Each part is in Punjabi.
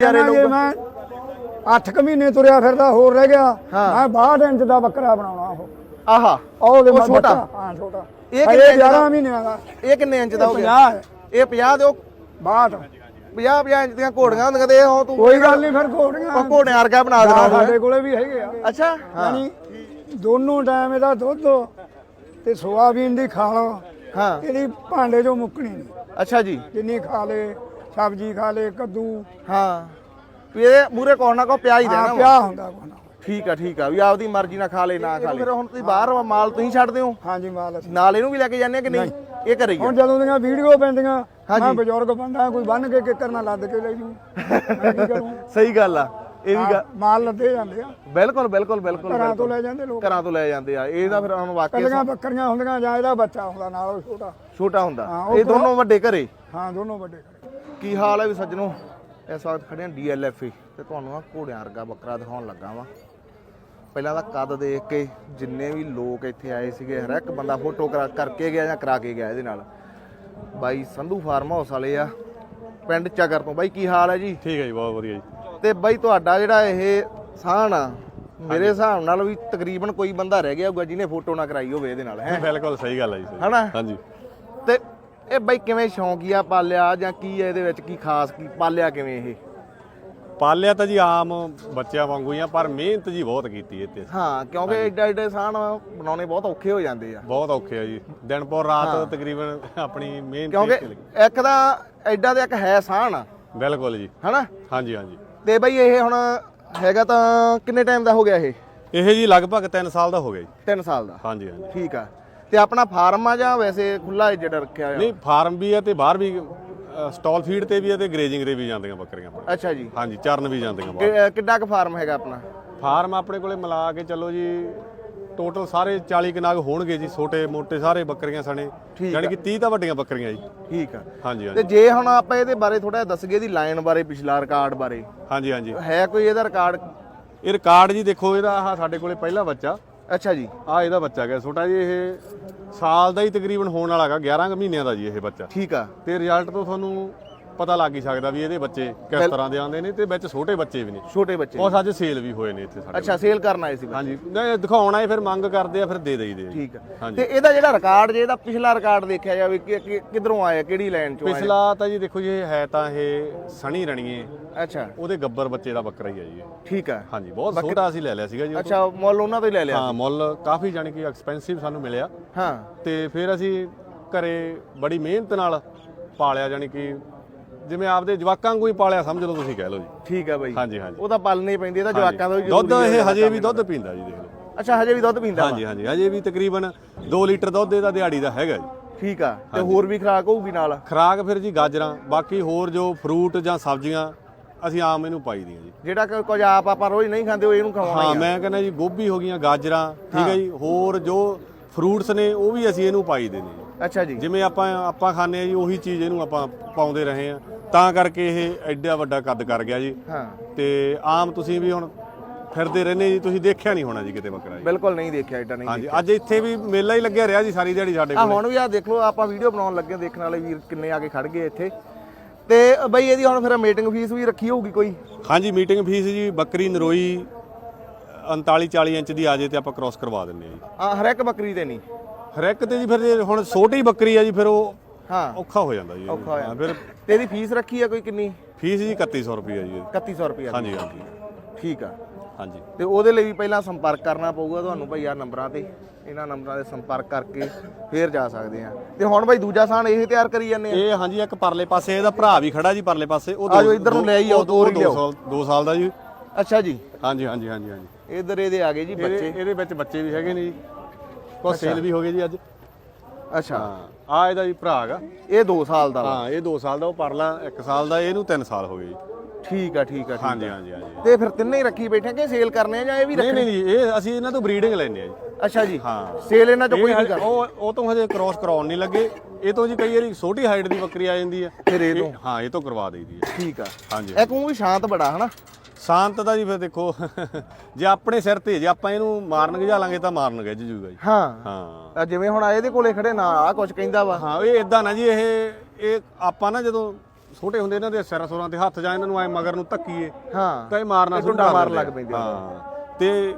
ਯਾਰੇ ਲੋਕ ਮੈਂ 8 ਕੁ ਮਹੀਨੇ ਤੁਰਿਆ ਫਿਰਦਾ ਹੋਰ ਰਹਿ ਗਿਆ। ਹਾਂ। ਮੈਂ 62 ਇੰਚ ਦਾ ਬੱਕਰਾ ਬਣਾਉਣਾ ਉਹ। ਆਹਾ ਉਹ ਦੇ ਉਹ ਛੋਟਾ? ਹਾਂ ਛੋਟਾ। ਇਹ ਇਹ ਕਿੰਨੇ ਇੰਚ ਦਾ? 11 ਮਹੀਨਿਆਂ ਦਾ। ਇਹ ਕਿੰਨੇ ਇੰਚ ਦਾ ਹੋ ਗਿਆ? 50 ਹੈ। ਇਹ 50 ਦੇ ਉਹ 62 50 50 ਇੰਚ ਦੀਆਂ ਘੋੜੀਆਂ ਹੁੰਦੀਆਂ ਤੇ ਇਹ ਹੁਣ ਤੂੰ ਕੋਈ ਗੱਲ ਨਹੀਂ ਫਿਰ ਘੋੜੀਆਂ ਉਹ ਘੋੜੇ ਵਰਗਾ ਬਣਾ ਦੇਣਾ ਹਾਂ, ਉਹਨੂੰ, ਸਾਡੇ ਕੋਲੇ ਵੀ ਹੈਗੇ ਆ। ਅੱਛਾ? ਹਾਂ। ਯਾਨੀ ਦੋਨੋਂ ਟਾਈਮ ਇਹਦਾ ਦੁੱਧ ਤੇ ਸੋਆਬੀਨ ਦੀ ਖਾਲ। ਹਾਂ। ਇਹਦੀ ਭਾਂਡੇ ਚੋਂ ਮੁੱਕਣੀ ਨਹੀਂ ਅੱਛਾ ਜੀ। ਜਿੰਨੀ ਖਾ ਲੇ। ਸਬਜ਼ੀ ਖਾ ਲੇ ਕੱਦੂ। ਹਾਂ। ਵੀ ਇਹ ਮੂਰੇ ਕੋਣ ਨਾ ਕੋ ਪਿਆ ਹੀ ਹਾਂ ਦੇਣਾ ਵਾ। ਪਿਆ ਹੁੰਦਾ ਕੋਨਾ ਠੀਕ ਆ ਠੀਕ ਆ ਵੀ ਆਪਦੀ ਮਰਜ਼ੀ ਨਾਲ ਖਾ ਲੇ ਨਾ ਖਾ ਲੇ। ਫਿਰ ਹੁਣ ਤੁਸੀਂ ਬਾਹਰ ਮਾਲ ਤੁਸੀਂ ਛੱਡਦੇ ਹੋ ਹਾਂਜੀ ਮਾਲ ਅਸੀਂ। ਨਾਲ ਇਹਨੂੰ ਵੀ ਲੈ ਕੇ ਜਾਂਦੇ ਆ ਕਿ ਨਹੀਂ? ਇਹ ਘਰੇ ਹੀ ਆ। ਹੁਣ ਜਦੋਂ ਦੀਆਂ ਵੀਡੀਓ ਪੈਂਦੀਆਂ। ਮੈਂ ਬਜ਼ੁਰਗ ਬੰਦਾ ਕੋਈ ਬੰਨ ਕੇ ਕਿੱਕਰ ਨਾਲ ਲੱਦ ਕੇ ਲੈ ਜੂ। ਮੈਂ ਕੀ ਕਰੂੰ? ਸਹੀ ਗੱਲ ਆ। ਇਹ ਵੀ ਗੱਲ ਮਾਲ ਲੱਦੇ ਜਾਂਦੇ ਆ। ਬਿਲਕੁਲ ਬਿਲਕੁਲ ਬਿਲਕੁਲ ਘਰਾਂ ਤੋਂ ਬਿਲਕੁਲ। ਲੈ ਜਾਂਦੇ ਲੋਕ। ਘਰਾਂ ਤੋਂ ਲੈ ਜਾਂਦੇ ਆ। ਇਹ ਤਾਂ ਫਿਰ ਹੁਣ ਵਾਕਿਆ ਕੱਲੀਆਂ ਬੱਕਰੀਆਂ ਹੁੰਦੀਆਂ ਜਾਂ ਇਹਦਾ ਬੱਚਾ ਹੁੰਦਾ ਨਾਲ ਉਹ ਛੋਟਾ। ਛੋਟਾ ਹੁੰਦਾ। ਹਾਂ, ਉਹ ਇਹ ਦੋਨੋਂ ਵੱਡੇ ਘਰੇ। ਹਾਂ ਦੋਨੋਂ ਵੱਡੇ ਖੜੇ। ਕੀ ਹਾਲ ਹੈ ਵੀ ਸੱਜਣੋ? ਇਸ ਵਕਤ ਖੜੇ ਆ ਡੀਐਲਐਫਏ ਤੇ ਤੁਹਾਨੂੰ ਆ ਘੋੜਿਆਂ ਵਰਗਾ ਬੱਕਰਾ ਦਿਖਾਉਣ ਲੱਗਾ ਵਾਂ। ਪਹਿਲਾਂ ਤਾਂ ਕੱਦ ਦੇਖ ਕੇ ਜਿੰਨੇ ਵੀ ਲੋਕ ਇੱਥੇ ਆਏ ਸੀਗੇ ਹਰ ਇੱਕ ਬੰਦਾ ਫੋਟੋ ਕਰਾ ਕਰਕੇ ਗਿਆ ਜਾਂ ਕਰਾ ਕੇ ਗਿਆ ਇਹਦੇ ਨਾਲ। ਬਾਈ ਸੰਧੂ ਫਾਰਮ ਹਾਊਸ ਵਾਲੇ ਆ ਪਿੰਡ ਚੱਗਰ ਤੋਂ। ਬਾਈ ਕੀ ਹਾਲ ਹੈ ਜੀ? ਠੀਕ ਹੈ ਜੀ ਬਹੁਤ ਵਧੀਆ ਜੀ। ਤੇ ਬਾਈ ਤੁਹਾਡਾ ਜਿਹੜਾ ਇਹ ਸਾਹਣ ਆ ਮੇਰੇ ਹਿਸਾਬ ਨਾਲ ਵੀ ਤਕਰੀਬਨ ਕੋਈ ਬੰਦਾ ਰਹਿ ਗਿਆ ਹੋਊਗਾ ਜਿਹਨੇ ਫੋਟੋ ਨਾ ਕਰਾਈ ਹੋਵੇ ਇਹਦੇ ਨਾਲ ਹੈ? ਬਿਲਕੁਲ ਸਹੀ ਗੱਲ ਹੈ ਜੀ। ਹਨਾ? ਹਾਂਜੀ। ਤੇ ਇਹ ਬਾਈ ਕਿਵੇਂ ਸ਼ੌਂਕੀਆ ਪਾਲਿਆ ਜਾਂ ਕੀ ਹੈ ਇਹਦੇ ਵਿੱਚ? ਕੀ ਖਾਸ ਕੀ ਪਾਲਿਆ ਕਿਵੇਂ ਇਹ? ਪਾਲਿਆ ਤਾਂ ਜੀ ਆਮ ਬੱਚਿਆਂ ਵਾਂਗੂ ਹੀ ਆ ਪਰ ਮਿਹਨਤ ਜੀ ਬਹੁਤ ਕੀਤੀ ਇੱਥੇ। ਹਾਂ ਕਿਉਂਕਿ ਐਡਾ ਐਡੇ ਸਾਹਣ ਬਣਾਉਣੇ ਬਹੁਤ ਔਖੇ ਹੋ ਜਾਂਦੇ ਆ। ਬਹੁਤ ਔਖੇ ਆ ਜੀ। ਦਿਨ ਪੌਰ ਰਾਤ ਤਕਰੀਬਨ ਆਪਣੀ ਮਿਹਨਤ ਕਿਉਂਕਿ। ਇੱਕ ਤਾਂ ਐਡਾ ਤੇ ਇੱਕ ਹੈ ਸਾਹਣ ਬਿਲਕੁਲ ਜੀ। ਹਨਾ? ਹਾਂਜੀ ਹਾਂਜੀ। ਤੇ ਬਾਈ ਇਹ ਹੁਣ ਹੈਗਾ ਤਾਂ ਕਿੰਨੇ ਟਾਈਮ ਦਾ ਹੋ ਗਿਆ ਇਹ? ਇਹ ਜੀ ਲਗਭਗ 3 ਸਾਲ ਦਾ ਹੋ ਗਿਆ ਜੀ। 3 ਸਾਲ ਦਾ। ਹਾਂਜੀ ਹਾਂਜੀ। ਠੀਕ ਆ। ਤੇ ਆਪਣਾ ਫਾਰਮ ਆ ਜਾਂ ਵੈਸੇ ਖੁੱਲਾ ਜਿਹੜਾ ਰੱਖਿਆ ਹੋਇਆ? ਨਹੀਂ ਫਾਰਮ ਵੀ ਆ ਤੇ ਬਾਹਰ ਵੀ ਸਟਾਲ ਫੀਡ ਤੇ ਵੀ ਆ ਤੇ ਗ੍ਰੇਜਿੰਗ ਤੇ ਵੀ ਜਾਂਦੀਆਂ ਬੱਕਰੀਆਂ ਆਪਣੇ। ਅੱਛਾ ਜੀ। ਹਾਂਜੀ ਚਰਨ ਵੀ ਜਾਂਦੀਆਂ ਬਾਹਰ। ਕਿ- ਕਿੱਡਾ ਕੁ ਫਾਰਮ ਹੈਗਾ ਆਪਣਾ? ਫਾਰਮ ਆਪਣੇ ਕੋਲੇ ਮਿਲਾ ਕੇ ਚੱਲੋ ਜੀ ਟੋਟਲ ਸਾਰੇ 40 ਕਨਾਗ ਹੋਣਗੇ ਜੀ ਛੋਟੇ ਮੋਟੇ ਸਾਰੇ ਬੱਕਰੀਆਂ ਸਣੇ। ਠੀਕ ਯਾਨੀ ਕਿ 30 ਤਾਂ ਵੱਡੀਆਂ ਬੱਕਰੀਆਂ ਜੀ। ਠੀਕ ਆ। ਹਾਂਜੀ ਤੇ ਹਾਂਜੀ ਜੇ ਹੁਣ ਆਪਾਂ ਇਹਦੇ ਬਾਰੇ ਥੋੜਾ ਦੱਸਗੇ ਇਹਦੀ ਲਾਈਨ ਬਾਰੇ ਪਿਛਲਾ ਰਿਕਾਰਡ ਬਾਰੇ। ਹਾਂਜੀ ਹਾਂਜੀ। ਹੈ ਕੋਈ ਇਹਦਾ ਰਿਕਾਰਡ ਇਹ ਰਿਕਾਰਡ ਜੀ ਦੇਖੋ ਇਹਦਾ ਆਹ ਸਾਡੇ ਕੋਲੇ ਪਹਿਲਾ ਬੱਚਾ। ਅੱਛਾ ਜੀ। ਆ ਇਹਦਾ ਬੱਚਾ ਗਿਆ ਛੋਟਾ ਜੀ ਇਹ ਸਾਲ ਦਾ ਹੀ ਤਕਰੀਬਨ ਹੋਣ ਵਾਲਾ ਹੈਗਾ 11 ਕੁ ਮਹੀਨਿਆਂ ਦਾ ਜੀ ਇਹ ਬੱਚਾ। ਠੀਕ ਆ। ਤੇ ਰਿਜ਼ਲਟ ਤੋਂ ਤੁਹਾਨੂੰ ਪਤਾ ਲੱਗ ਹੀ ਸਕਦਾ ਵੀ ਇਹਦੇ ਬੱਚੇ ਕਿਸ ਤਰ੍ਹਾਂ ਦੇ ਆਉਂਦੇ ਨੇ ਤੇ ਵਿੱਚ ਛੋਟੇ ਬੱਚੇ ਵੀ ਨੇ। ਛੋਟੇ ਬੱਚੇ ਬਹੁਤ ਅੱਜ ਸੇਲ ਵੀ ਹੋਏ ਨੇ ਇੱਥੇ ਸਾਡੇ ਅੱਛਾ ਸੇਲ ਕਰਨ ਆਏ ਸੀ ਬੱਚੇ। ਹਾਂਜੀ। ਨਹੀਂ ਦਿਖਾਉਣ ਆਏ ਫਿਰ ਮੰਗ ਕਰਦੇ ਆ ਫਿਰ ਦੇ ਦੇਈਦੇ ਆ ਜੀ। ਠੀਕ ਹਾਂਜੀ। ਤੇ ਇਹਦਾ ਜਿਹੜਾ ਰਿਕਾਰਡ ਜੇ ਇਹਦਾ ਪਿਛਲਾ ਰਿਕਾਰਡ ਦੇਖਿਆ ਜਾਵੇ ਕਿ ਕਿ- ਕਿੱਧਰੋਂ ਆਇਆ ਕਿਹੜੀ ਲਾਈਨ ਚੋਂ ਆਇਆ? ਪਿਛਲਾ ਤਾਂ ਜੀ ਦੇਖੋ ਜੀ ਇਹ ਹੈ ਤਾਂ ਇਹ ਸਣੀ ਰਣੀਏ। ਅੱਛਾ। ਉਹਦੇ ਗੱਬਰ ਬੱਚੇ ਦਾ ਬੱਕਰਾ ਹੀ ਹੈ ਜੀ ਇਹ। ਠੀਕ ਆ। ਹਾਂਜੀ ਬਹੁਤ ਛੋਟਾ ਅਸੀਂ ਲੈ ਲਿਆ ਸੀਗਾ ਜੀ ਉਹ। ਅੱਛਾ ਮੁੱਲ ਉਹਨਾਂ ਤੋਂ ਹੀ ਲੈ ਲਿਆ ਹਾਂ ਮੁੱਲ ਕਾਫੀ ਜਾਣੀ ਕਿ ਐਕਸਪੈਂਸਿਵ ਸਾਨੂੰ ਮਿਲਿਆ। ਹਾਂ। ਤੇ ਫਿਰ ਅਸੀਂ ਘਰੇ ਬੜੀ ਮਿਹਨਤ ਨਾਲ ਪਾਲਿਆ ਜਾਣੀ ਕਿ ਜਿਵੇਂ ਆਪਦੇ ਜਵਾਕਾਂ ਵਾਂਗੂ ਹੀ ਪਾਲਿਆ ਸਮਝ ਲਓ ਤੁਸੀਂ ਕਹਿ ਲਓ ਜੀ। ਠੀਕ ਆ ਬਾਈ। ਹਾਂਜੀ ਹਾਂਜੀ। ਉਹ ਤਾਂ ਪਾਲਣੇ ਪੈਂਦੀ ਇਹਦਾ ਜਵਾਕਾਂ ਦਾ ਵੀ ਦੁੱਧ ਜ਼ਰੂਰੀ ਇਹ ਹੈ ਹਜੇ ਵੀ ਦੁੱਧ ਪੀਂਦਾ ਜੀ ਦੇਖ ਲਓ। ਅੱਛਾ ਹਜੇ ਵੀ ਦੁੱਧ ਪੀਂਦਾ। ਵਾ ਹਾਂਜੀ ਹਾਂਜੀ ਹਜੇ ਵੀ ਤਕਰੀਬਨ 2 ਲੀਟਰ ਦੁੱਧ ਇਹਦਾ ਦਿਹਾੜੀ ਦਾ ਹੈਗਾ ਜੀ। ਠੀਕ ਆ ਤੇ ਹੋਰ ਵੀ ਖਰਾਕ ਹੋਊਗੀ ਨਾਲ? ਖਰਾਕ ਫਿਰ ਜੀ ਗਾਜਰਾਂ ਬਾਕੀ ਹੋਰ ਜੋ ਫਰੂਟ ਜਾਂ ਸਬਜ਼ੀਆਂ ਅਸੀਂ ਆਮ ਇਹਨੂੰ ਪਾਈ ਦੀਆਂ ਜੀ। ਜਿਹੜਾ ਕਿ ਕੁਝ ਆਪ ਆਪਾਂ ਰੋਜ਼ ਨਹੀਂ ਖਾਂਦੇ ਉਹ ਇਹਨੂੰ ਖਵਾਉਣਾ ਹਾਂ ਹੀ ਮੈਂ ਕਹਿੰਦਾ ਜੀ ਗੋਭੀ ਹੋ ਗਈਆਂ ਗਾਜਰਾਂ ਠੀਕ ਹੈ। ਜੀ ਹੋਰ ਜੋ ਫਰੂਟਸ ਨੇ ਉਹ ਵੀ ਅਸੀਂ ਇਹਨੂੰ ਪਾਈ ਦੇ ਨੇ ਅੱਛਾ ਜੀ। ਜਿਵੇਂ ਆਪਾਂ ਆਪਾਂ ਖਾਂਦੇ ਆ ਜੀ ਉਹੀ ਚੀਜ਼ ਇਹਨੂੰ ਆਪਾਂ ਪਾਉਂਦੇ ਰਹੇ ਆ ਤਾਂ ਕਰਕੇ ਇਹ ਐਡਾ ਵੱਡਾ ਕੱਦ ਕਰ ਗਿਆ ਜੀ। ਹਾਂ। ਤੇ ਆਮ ਤੁਸੀਂ ਵੀ ਹੁਣ ਫਿਰਦੇ ਰਹਿੰਦੇ ਜੀ ਤੁਸੀਂ ਦੇਖਿਆ ਨਹੀਂ ਹੋਣਾ ਜੀ ਕਿਤੇ ਬੱਕਰਾ ਜੀ। ਬਿਲਕੁਲ ਨਹੀਂ ਦੇਖਿਆ ਏਡਾ ਨਹੀਂ ਹਾਂਜੀ ਅੱਜ ਇੱਥੇ ਵੀ ਮੇਲਾ ਹੀ ਲੱਗਿਆ ਰਿਹਾ ਜੀ ਸਾਰੀ ਦਿਹਾੜੀ ਸਾਡੇ ਆ ਕੋਲ। ਹੁਣ ਵੀ ਆ ਦੇਖ ਲਓ ਆਪਾਂ ਵੀਡੀਓ ਬਣਾਉਣ ਲੱਗੇ ਦੇਖਣ ਵਾਲੇ ਵੀਰ ਕਿੰਨੇ ਆ ਕੇ ਖੜ ਗਏ ਇੱਥੇ। ਤੇ ਬਈ ਇਹਦੀ ਹੁਣ ਫਿਰ ਮੀਟਿੰਗ ਫੀਸ ਵੀ ਰੱਖੀ ਹੋਊਗੀ ਕੋਈ? ਹਾਂਜੀ ਮੀਟਿੰਗ ਫੀਸ ਜੀ ਬੱਕਰੀ ਨਰੋਈ 39 40 ਇੰਚ ਦੀ ਆ ਜੇ ਤੇ ਆਪਾਂ ਕ੍ਰਾਸ ਕਰਵਾ ਦਿੰਨੇ ਆ ਜੀ। ਆ ਹਰ ਇੱਕ ਬੱਕਰੀ ਤੇ ਨਹੀਂ? ਹਰ ਇੱਕ ਤੇ ਜੀ ਫਿਰ ਜੇ ਹੁਣ ਛੋਟੀ ਬੱਕਰੀ ਆ ਜੀ ਫਿਰ ਉਹ ਹਾਂ। ਔਖਾ ਹੋ ਜਾਂਦਾ ਜੀ। ਔਖਾ ਹੋ ਹਾਂ, ਫਿਰ ਤੇ ਇਹਦੀ ਫੀਸ ਰੱਖੀ ਆ ਕੋਈ ਕਿੰਨੀ? ਫੀਸ ਜੀ 3100 ਰੁਪਏ ਜੀ 3100 ਰੁਪਏ ਹਾਂਜੀ ਹਾਂਜੀ। ਠੀਕ ਆ। ਹਾਂਜੀ। ਤੇ ਉਹਦੇ ਲਈ ਵੀ ਪਹਿਲਾਂ ਸੰਪਰਕ ਕਰਨਾ ਪਊਗਾ ਤੁਹਾਨੂੰ ਭਾਈ ਆ ਨੰਬਰਾਂ ਤੇ। ਇਹਨਾਂ ਨੰਬਰਾਂ ਦੇ ਸੰਪਰਕ ਕਰਕੇ ਫੇਰ ਜਾ ਸਕਦੇ ਆ। ਤੇ ਹੁਣ ਭਾਈ ਦੂਜਾ ਸਾਨ ਇਹ ਤਿਆਰ ਕਰੀ ਜਾਂਦੇ ਆ? ਇਹ ਹਾਂਜੀ ਇੱਕ ਪਰਲੇ ਪਾਸੇ ਇਹਦਾ ਭਰਾ ਵੀ ਖੜਾ ਜੀ ਪਰਲੇ ਪਾਸੇ। ਉਹ ਆ ਜਾਓ ਇੱਧਰ ਨੂੰ ਲੈ ਹੀ ਆਓ, ਦੋ ਲਿਆਓ। ਸਾਲ 2 ਸਾਲ ਦਾ ਜੀ। ਅੱਛਾ ਜੀ। ਹਾਂਜੀ ਹਾਂਜੀ ਹਾਂਜੀ ਹਾਂਜੀ। ਇਧਰ ਇਹਦੇ ਆ ਗਏ ਜੀ ਬੱਚੇ। ਇਹਦੇ ਵਿੱਚ ਬੱਚੇ ਵੀ ਹੈਗੇ ਨੇ ਜੀ। ਕੁਝ ਸੇਲ ਵੀ ਹੋ ਗਏ ਜੀ ਅੱਜ। ਅੱਛਾ। ਹਾਂ। ਆ ਇਹਦਾ ਜੀ ਭਰਾ ਹੈਗਾ। ਇਹ 2 ਸਾਲ ਦਾ ਵਾ? ਹਾਂ ਇਹ 2 ਸਾਲ ਦਾ ਉਹ ਪਰਲਾ 1 ਸਾਲ ਦਾ ਇਹਨੂੰ 3 ਸਾਲ ਹੋ ਗਏ ਜੀ। ਠੀਕ ਆ ਠੀਕ ਆ ਠੀਕ ਹਾਂਜੀ ਆ। ਹਾਂਜੀ ਹਾਂਜੀ ਤੇ ਫਿਰ ਤਿੰਨੇ ਹੀ ਰੱਖੀ ਬੈਠੇ ਕਿ ਸੇਲ ਕਰਨੇ ਆ ਜਾਂ ਇਹ ਵੀ ਨਹੀਂ ਰੱਖਣੇ? ਨਹੀਂ ਜੀ ਇਹ ਅਸੀਂ ਇਹਨਾਂ ਤੋਂ ਬਰੀਡਿੰਗ ਲੈਂਦੇ ਆ ਜੀ। ਅੱਛਾ ਜੀ। ਹਾਂ। ਸੇਲ ਇਹਨਾਂ ਚੋਂ ਕੋਈ ਇਹ ਨਹੀਂ ਕਰ ਉਹ ਉਹ ਤੋਂ ਹਜੇ ਕ੍ਰਾਸ ਕਰਾਉਣ ਨਹੀਂ ਲੱਗੇ। ਇਹ ਤੋਂ ਜੀ ਕਈ ਵਾਰੀ ਛੋਟੀ ਹਾਈਟ ਦੀ ਬੱਕਰੀ ਆ ਜਾਂਦੀ ਹੈ ਫਿਰ ਇਹ ਤੋਂ? ਹਾਂ ਇਹ ਤੋਂ ਕਰਵਾ ਦਈਦੀ ਹੈ ਠੀਕ ਆ। ਹਾਂਜੀ। ਇੱਕ ਉਹ ਵੀ ਸ਼ਾਂਤ ਬੜਾ ਹਨਾ? ਸ਼ਾਂਤ ਦਾ ਜੀ ਫਿਰ ਦੇਖੋ। ਜੇ ਆਪਣੇ ਸਿਰ ਤੇ ਜੇ ਆਪਾਂ ਇਹਨੂੰ ਮਾਰਨ ਗਜਾ ਲਾਂਗੇ ਤਾਂ ਮਾਰਨ ਗਿੱਜ ਜੂਗਾ ਜੀ ਹਾਂ। ਹਾਂ। ਆ ਜਿਵੇਂ ਹੁਣ ਆ ਇਹਦੇ ਕੋਲੇ ਖੜੇ ਨਾ ਆ ਕੁਝ ਕਹਿੰਦਾ ਵਾ। ਹਾਂ ਇਹ ਇਦਾਂ ਨਾ ਜੀ ਇਹ ਇਹ ਆਪਾਂ ਨਾ ਜਦੋਂ ਛੋਟੇ ਹੁੰਦੇ ਇਹਨਾਂ ਦੇ ਸਿਰਾਂ ਸੁਰਾਂ ਤੇ ਹੱਥ ਜਾਂ ਇਹਨਾਂ ਨੂੰ ਐ ਮਗਰ ਨੂੰ ਧੱਕੀਏ ਹਾਂ। ਤਾਂ ਇਹ ਮਾਰਨਾ ਸ਼ੁਰੂ ਕਰ ਮਾਰਨ ਲੱਗ। ਪੈਂਦੇ। ਹਾਂ। ਤੇ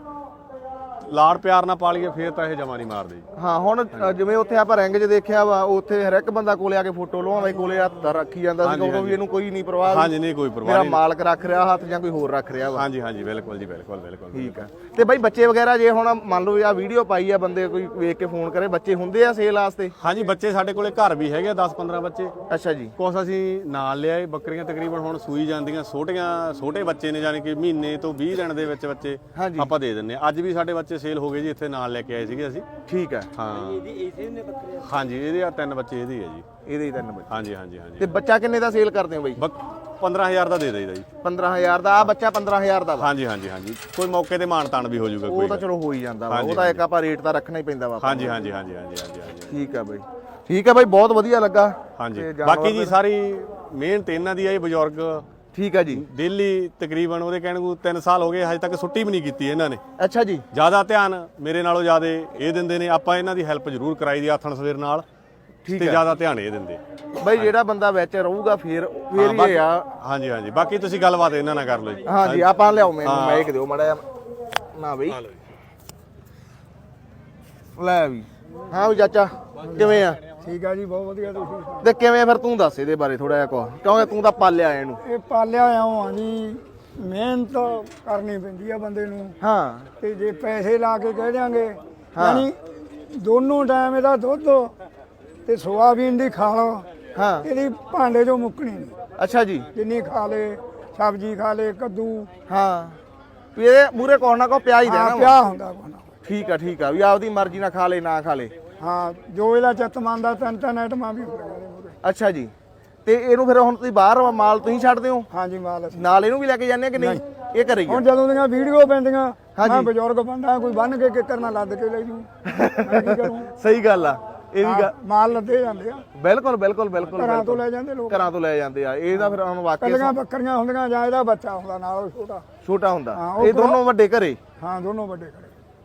ਲਾੜ ਪਿਆਰ ਨਾਲ ਪਾਲੀਏ ਫੇਰ ਤਾਂ ਇਹ ਜਮਾ ਨਹੀਂ ਮਾਰਦੇ ਜੀ। ਹਾਂ ਹੁਣ ਅ, ਜਿਵੇਂ ਉੱਥੇ ਆਪਾਂ ਰੈਂਕ 'ਚ ਦੇਖਿਆ ਵਾ ਉੱਥੇ ਹਰ ਇੱਕ ਬੰਦਾ ਕੋਲੇ ਆ ਕੇ ਫੋਟੋ ਲਵਾਉਂਦਾ ਸੀ, ਕੋਲੇ ਹੱਥ ਰੱਖੀ ਜਾਂਦਾ ਸੀ ਵੀ ਇਹਨੂੰ ਕੋਈ ਨਹੀਂ ਪਰਵਾਹ ਹਾਂਜੀ ਨਹੀਂ ਕੋਈ ਪਰਵਾਹ ਮੇਰਾ ਮਾਲਕ ਰੱਖ ਰਿਹਾ ਹੱਥ ਜਾਂ ਕੋਈ ਹੋਰ ਰੱਖ ਰਿਹਾ ਵਾ। ਹਾਂਜੀ ਹਾਂਜੀ ਬਿਲਕੁਲ ਜੀ ਬਿਲਕੁਲ ਬਿਲਕੁਲ ਠੀਕ ਆ। ਤੇ ਬਾਈ ਬੱਚੇ ਵਗੈਰਾ ਜੇ ਹੁਣ ਮੰਨ ਲਓ ਆ ਵੀਡੀਓ ਪਾਈ ਆ ਬੰਦੇ ਕੋਈ ਵੇਖ ਕੇ ਫੋਨ ਕਰੇ ਬੱਚੇ ਹੁੰਦੇ ਆ ਸੇਲ ਵਾਸਤੇ? ਹਾਂਜੀ ਬੱਚੇ ਸਾਡੇ ਕੋਲੇ ਘਰ ਵੀ ਹੈਗੇ 10 15 ਬੱਚੇ। ਅੱਛਾ ਜੀ। ਕੁਛ ਅਸੀਂ ਨਾਲ ਲਿਆਏ ਬੱਕਰੀਆਂ ਤਕਰੀਬਨ ਹੁਣ ਸੂਈ ਜਾਂਦੀਆਂ ਛੋਟੀਆਂ ਛੋਟੇ ਬੱਚੇ ਨੇ ਯਾਨੀ ਕਿ ਮਹੀਨੇ ਤੋਂ 20 ਦਿਨ ਦੇ ਵਿੱਚ ਬੱਚੇ ਹਾਂਜੀ। ਆਪਾਂ ਦੇ ਦਿੰਨੇ ਆ। ਅੱਜ ਵੀ ਸਾਡੇ ਬੱਚੇ ਸੇਲ ਹੋ ਗਏ ਜੀ ਇੱਥੇ ਨਾਲ ਲੈ ਕੇ ਆਏ ਸੀਗੇ ਅਸੀਂ। ਠੀਕ ਆ ਹਾਂ। ਹਾਂਜੀ ਇਹਦੇ ਆ ਤਿੰਨ ਬੱਚੇ ਇਹਦੇ ਹੀ ਆ ਜੀ। ਇਹਦੇ ਹੀ ਤਿੰਨ ਬੱਚੇ। ਹਾਂਜੀ ਹਾਂਜੀ ਹਾਂਜੀ। ਤੇ ਬੱਚਾ ਕਿੰਨੇ ਦਾ ਸੇਲ ਕਰਦੇ ਹੋ ਬਾਈ? ਬਕ 15000 ਦਾ ਦੇ ਦੇਈਦਾ ਜੀ। 15000 ਦਾ ਆ ਬੱਚਾ 15000 ਦਾ ਵਾ। ਹਾਂਜੀ ਹਾਂਜੀ ਹਾਂਜੀ। ਕੋਈ ਮੌਕੇ ਤੇ ਮਾਨ ਤਾਨ ਵੀ ਹੋ ਜਾਊਗਾ ਉਹ ਕੋਈ ਤਾਂ। ਚਲੋ ਹੋ ਹੀ ਜਾਂਦਾ ਵਾ। ਉਹ ਤਾਂ ਇੱਕ ਆਪਾਂ ਰੇਟ ਤਾਂ ਰੱਖਣਾ ਹੀ ਪੈਂਦਾ ਵਾ ਹਾਂਜੀ ਹਾਂਜੀ ਹਾਂਜੀ ਹਾਂਜੀ ਹਾਂਜੀ ਹਾਂਜੀ। ਠੀਕ ਆ ਬਾਈ। ਠੀਕ ਆ ਬਾਈ ਬਹੁਤ ਵਧੀਆ ਲੱਗਾ। ਹਾਂਜੀ। ਤੇ ਜਾਨਵਰ ਬਾਕੀ ਜੀ ਸਾਰੀ ਮਿਹਨਤ ਇਹਨਾਂ ਦੀ ਆ ਇਹ ਬਜ਼ੁਰਗ ਠੀਕ ਆ ਜੀ। ਡੇਲੀ ਤਕਰੀਬਨ ਉਹਦੇ ਕਹਿਣ ਨੂੰ 3 ਸਾਲ ਹੋ ਗਏ ਹਜੇ ਤੱਕ ਛੁੱਟੀ ਵੀ ਨਹੀਂ ਕੀਤੀ ਇਹਨਾਂ ਨੇ। ਅੱਛਾ ਜੀ। ਜ਼ਿਆਦਾ ਧਿਆਨ ਮੇਰੇ ਨਾਲੋਂ ਜ਼ਿਆਦਾ ਇਹ ਦਿੰਦੇ ਨੇ ਆਪਾਂ ਇਹਨਾਂ ਦੀ ਹੈਲਪ ਜ਼ਰੂਰ ਕਰਾਈ ਦੀ ਆਥਣ ਸਵੇਰ ਨਾਲ ਤੇ ਜ਼ਿਆਦਾ ਧਿਆਨ ਇਹ ਦਿੰਦੇ। ਬਾਈ ਜਿਹੜਾ ਬੰਦਾ ਵਿੱਚ ਰਹੂਗਾ ਫੇਰ ਫੇਰ ਹੀ ਇਹ ਆ। ਹਾਂਜੀ ਹਾਂਜੀ। ਬਾਕੀ ਤੁਸੀਂ ਗੱਲਬਾਤ ਇਹਨਾਂ ਨਾਲ ਕਰ ਲਓ ਜੀ। ਹਾਂਜੀ ਆਪਾਂ ਲਿਆਓ ਮੈਨੂੰ ਮੈਕ ਦਿਓ ਮੜਾ ਜਾ ਨਾ ਬਈ। ਲੈ ਵੀ। ਹਾਂ ਵੀ ਚਾਚਾ ਕਿਵੇਂ ਆ? ਠੀਕ ਆ ਜੀ ਬਹੁਤ ਵਧੀਆ ਤੁਸੀਂ ਸੁਣਾਓ। ਤੇ ਕਿਵੇਂ ਫਿਰ ਤੂੰ ਦੱਸ ਇਹਦੇ ਬਾਰੇ ਥੋੜਾ ਜਿਹਾ ਕੋ ਕਿਉਂਕਿ ਤੂੰ ਤਾਂ ਪਾਲਿਆ ਇਹਨੂੰ ਇਹ ਪਾਲਿਆ ਆ ਜੀ ਮਿਹਨਤ ਕਰਨੀ ਪੈਂਦੀ ਆ ਬੰਦੇ ਨੂੰ। ਹਾਂ। ਤੇ ਜੇ ਪੈਸੇ ਲਾ ਕੇ ਕਹਿ ਦਿਆਂਗੇ ਯਾਨੀ ਦੋਨੋਂ ਟਾਈਮ ਇਹਦਾ ਦੁੱਧ ਤੇ ਸੋਆਬੀਨ ਦੀ ਖਾਲ ਹਾਂ। ਇਹਦੀ ਭਾਂਡੇ ਚੋਂ ਮੁੱਕਣੀ ਨਹੀਂ ਅੱਛਾ ਜੀ। ਜਿੰਨੀ ਖਾ ਲੇ ਸਬਜ਼ੀ ਖਾ ਲੇ ਕੱਦੂ। ਹਾਂ। ਵੀ ਇਹ ਮੂਰੇ ਕੋਣ ਨਾ ਕੋ ਪਿਆ ਹੀ ਹਾਂ ਦੇਣਾ ਵਾ। ਪਿਆ ਹੁੰਦਾ ਕੋਨਾ ਠੀਕ ਆ ਠੀਕ ਆ। ਵੀ ਆਪਦੀ ਮਰਜ਼ੀ ਨਾਲ ਖਾ ਲੇ ਨਾ ਖਾ ਲੇ। ਹਾਂ ਜੋ ਇਹਦਾ ਚਿੱਤ ਮੰਨਦਾ ਤਿੰਨ ਤਿੰਨ ਆਈਟਮਾਂ ਵੀ ਹੁੰਦੀਆਂ ਨੇ ਮੂਹਰੇ। ਅੱਛਾ ਜੀ। ਤੇ ਇਹਨੂੰ ਫਿਰ ਹੁਣ ਤੁਸੀਂ ਬਾਹਰ ਮਾਲ ਤੁਸੀਂ ਛੱਡਦੇ ਹੋ ਹਾਂਜੀ ਮਾਲ ਅਸੀਂ। ਨਾਲ ਇਹਨੂੰ ਵੀ ਲੈ ਕੇ ਜਾਂਦੇ ਆ ਕਿ ਨਹੀਂ? ਇਹ ਘਰੇ ਹੀ ਆ। ਹੁਣ ਜਦੋਂ ਦੀਆਂ ਵੀਡੀਓ ਪੈਂਦੀਆਂ। ਮੈਂ ਬਜ਼ੁਰਗ ਬੰਦਾ ਕੋਈ ਬੰਨ ਕੇ ਕਿੱਕਰ ਨਾਲ ਲੱਦ ਕੇ ਲੈ ਜੂ। ਮੈਂ ਕੀ ਕਰੂੰ? ਸਹੀ ਗੱਲ ਆ। ਇਹ ਵੀ ਗੱਲ ਹਾਂ, ਮਾਲ ਲੱਦੇ ਜਾਂਦੇ ਆ। ਬਿਲਕੁਲ ਬਿਲਕੁਲ ਬਿਲਕੁਲ ਘਰਾਂ ਤੋਂ ਬਿਲਕੁਲ। ਲੈ ਜਾਂਦੇ ਲੋਕ। ਘਰਾਂ ਤੋਂ ਲੈ ਜਾਂਦੇ ਆ। ਇਹ ਤਾਂ ਫਿਰ ਹੁਣ ਵਾਕਿਆ ਕੱਲੀਆਂ ਬੱਕਰੀਆਂ ਹੁੰਦੀਆਂ ਜਾਂ ਇਹਦਾ ਬੱਚਾ ਹੁੰਦਾ ਨਾਲ ਉਹ ਛੋਟਾ। ਛੋਟਾ ਹੁੰਦਾ। ਹਾਂ, ਉਹ ਇਹ ਦੋਨੋਂ ਵੱਡੇ ਘਰੇ। ਹਾਂ ਦੋਨੋਂ ਵੱਡੇ ਖੜੇ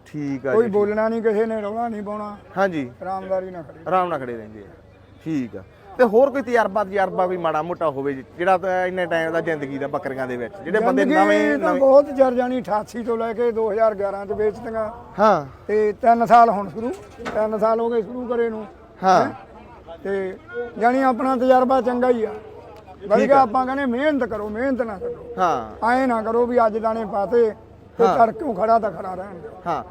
ਠੀਕ ਆ ਕੋਈ ਜੀ ਬੋਲਣਾ ਨਹੀਂ ਕਿਸੇ ਨੇ ਰੌਲਾ ਨਹੀਂ ਪਾਉਣਾ। ਹਾਂਜੀ। ਆਰਾਮਦਾਰੀ ਨਾਲ ਖੜੇ ਆਰਾਮ ਨਾਲ ਖੜੇ ਰਹਿੰਦੇ ਆ। ਠੀਕ ਆ। ਤੇ ਹੋਰ ਕੋਈ ਤਜਰਬਾ ਤਜਰਬਾ ਵੀ ਮਾੜਾ ਮੋਟਾ ਹੋਵੇ ਜੀ, ਜਿਹੜਾ ਤਾਂ ਇੰਨੇ ਟਾਈਮ ਦਾ ਜ਼ਿੰਦਗੀ ਦਾ ਬੱਕਰੀਆਂ ਦੇ ਵਿੱਚ ਜਿਹੜੇ ਬੰਦੇ ਜ਼ਿੰਦਗੀ ਨਵੇਂ ਤਾਂ ਨਵੇਂ ਬਹੁਤ ਚਿਰ ਜਾਣੀ 88 ਤੋਂ ਲੈ ਕੇ 2011 ਚ ਵੇਚਦੀਆਂ ਹਾਂ। ਤੇ 3 ਸਾਲ ਹੁਣ ਸ਼ੁਰੂ 3 ਸਾਲ ਹੋ ਗਏ ਸ਼ੁਰੂ ਕਰੇ ਨੂੰ। ਹਾਂ। ਤੇ ਜਾਣੀ ਆਪਣਾ ਤਜਰਬਾ ਚੰਗਾ ਹੀ ਆ। ਵਧੀਆ ਆਪਾਂ ਕਹਿੰਦੇ ਮਿਹਨਤ ਕਰੋ ਮਿਹਨਤ ਨਾ ਕਰੋ। ਹਾਂ। ਐ ਨਾ ਕਰੋ ਵੀ ਅੱਜ ਦਾਣੇ ਪਾਤੇ ਤੇ ਕਰ ਕਿਉਂ ਖੜਾ ਤਾਂ ਖੜਾ ਰਹਿਣ ਦਿਓ। ਹਾਂ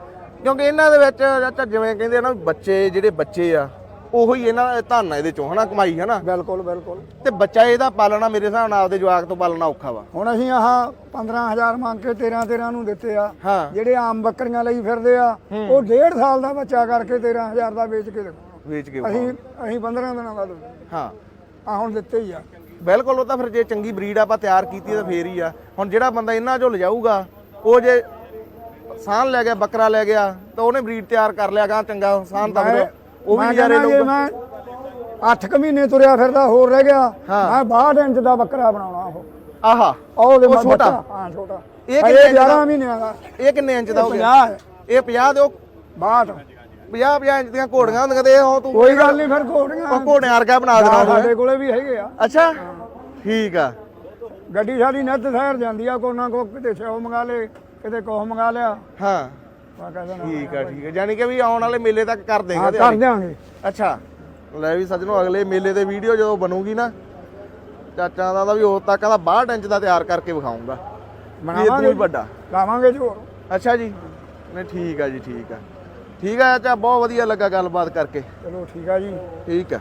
ਕਿਉਂਕਿ ਇਹਨਾਂ ਦੇ ਵਿੱਚ ਚਾਚਾ ਜਿਵੇਂ ਕਹਿੰਦੇ ਆ ਨਾ ਵੀ ਬੱਚੇ ਜਿਹੜੇ ਬੱਚੇ ਆ ਉਹੋ ਹੀ ਇਹਨਾਂ ਦਾ ਧਨ ਆ ਇਹਦੇ ਚੋਂ ਹਨਾ ਕਮਾਈ ਹਨਾ? ਬਿਲਕੁਲ ਬਿਲਕੁਲ। ਤੇ ਬੱਚਾ ਇਹਦਾ ਪਾਲਣਾ ਮੇਰੇ ਹਿਸਾਬ ਨਾਲ ਆਪਦੇ ਜਵਾਕ ਤੋਂ ਪਾਲਣਾ ਔਖਾ ਵਾ। ਹੁਣ ਅਸੀਂ ਆਹ 15000 ਮੰਗ ਕੇ 13 13 ਨੂੰ ਦਿੱਤੇ ਆ। ਹਾਂ। ਜਿਹੜੇ ਆਮ ਬੱਕਰੀਆਂ ਲਈ ਫਿਰਦੇ ਆ ਉਹ ਡੇਢ ਸਾਲ ਦਾ ਬੱਚਾ ਕਰਕੇ 13000 ਦਾ ਵੇਚ ਕੇ ਵੇਚ ਕੇ ਅਸੀਂ ਅਸੀਂ 15 ਦਿਨਾਂ ਦਾ ਦਿੰਦੇ ਹਾਂ। ਆ ਹੁਣ ਦਿੱਤੇ ਹੀ ਆ। ਬਿਲਕੁਲ ਉਹ ਤਾਂ ਫਿਰ ਜੇ ਚੰਗੀ ਬਰੀਡ ਆਪਾਂ ਤਿਆਰ ਕੀਤੀ ਤਾਂ ਫੇਰ ਹੀ ਆ। ਹੁਣ ਜਿਹੜਾ ਬੰਦਾ ਇਹਨਾਂ ਚੋਂ ਲਿਜਾਊਗਾ ਉਹ ਜੇ ਸਾਨ ਲੈ ਗਿਆ ਬੱਕਰਾ ਲੈ ਗਿਆ ਤਾਂ ਉਹਨੇ ਬਰੀਡ ਤਿਆਰ ਕਰ ਲਿਆ ਗਾ ਚੰਗਾ ਸਾਨ ਤਾਂ ਫਿਰ ਉਹ ਵੀ ਨਜ਼ਾਰੇ ਲਊਗਾ ਮੈਂ 8 ਕੁ ਮਹੀਨੇ ਤੁਰਿਆ ਫਿਰਦਾ ਹੋਰ ਰਹਿ ਗਿਆ ਮੈਂ 62 ਇੰਚ ਦਾ ਬੱਕਰਾ ਬਣਾਉਣਾ ਉਹ। ਆਹਾ। ਉਹ ਉਹਦੇ ਉਹ ਮਾ- ਛੋਟਾ? ਹਾਂ ਛੋਟਾ। ਇਹ ਇਹ ਕਿੰਨੇ ਇੰਚ 11 ਦਾ? ਮਹੀਨਿਆਂ ਦਾ। ਇਹ ਕਿੰਨੇ ਇੰਚ ਦਾ ਹੋ ਗਿਆ? 50 ਹੈ। ਇਹ 50 ਦੇ ਉਹ 62 50 50 ਇੰਚ ਦੀਆਂ ਘੋੜੀਆਂ ਹੁੰਦੀਆਂ ਤੇ ਇਹ ਉਹ ਤੂੰ ਕੋਈ ਗੱਲ ਨਹੀਂ ਫਿਰ ਘੋੜੀਆਂ ਉਹ ਘੋੜਿਆਂ ਵਰਗਾ ਬਣਾ ਦੇਣਾ ਸਾਡੇ ਕੋਲੇ ਵੀ ਹੈਗੇ ਆ? ਅੱਛਾ? ਠੀਕ ਆ। ਗੱਡੀ ਸਾਡੀ ਨਿੱਤ ਸ਼ਹਿਰ ਜਾਂਦੀ ਆ ਕੋਨਾ ਕੋ ਕਿਤੇ ਸਿਓ ਮੰਗਾ ਲੇ ਕਿਤੇ ਕੋਹ ਮੰਗਾ ਲਿਆ। ਹਾਂ। ਮੈਂ ਕਹਿੰਦਾ ਠੀਕ ਆ ਠੀਕ ਆ। ਯਾਨੀ ਕਿ ਵੀ ਆਉਣ ਵਾਲੇ ਮੇਲੇ ਤੱਕ ਕਰ ਦੇਗਾ ਕਰ ਦਿਆਂਗੇ। ਅੱਛਾ। ਲੈ ਵੀ ਸੱਜਣੋ ਅਗਲੇ ਮੇਲੇ ਦੇ ਵੀਡੀਓ ਜਦੋਂ ਬਣੂਗੀ ਨਾ ਚਾਚਾ ਦਾ ਵੀ ਉਦੋਂ ਤੱਕ ਕਹਿੰਦਾ 62 ਇੰਚ ਦਾ ਤਿਆਰ ਕਰਕੇ ਵਿਖਾਉਂਗਾ ਵੀ ਵੱਡਾ। ਲਾਵਾਂਗੇ ਜੋਰ ਅੱਛਾ ਜੀ। ਨਹੀਂ ਠੀਕ ਆ ਜੀ ਠੀਕ ਆ। ਠੀਕ ਆ ਚਾਚਾ ਬਹੁਤ ਵਧੀਆ ਲੱਗਾ ਗੱਲਬਾਤ ਕਰਕੇ। ਚਲੋ ਠੀਕ ਆ ਜੀ। ਠੀਕ ਆ।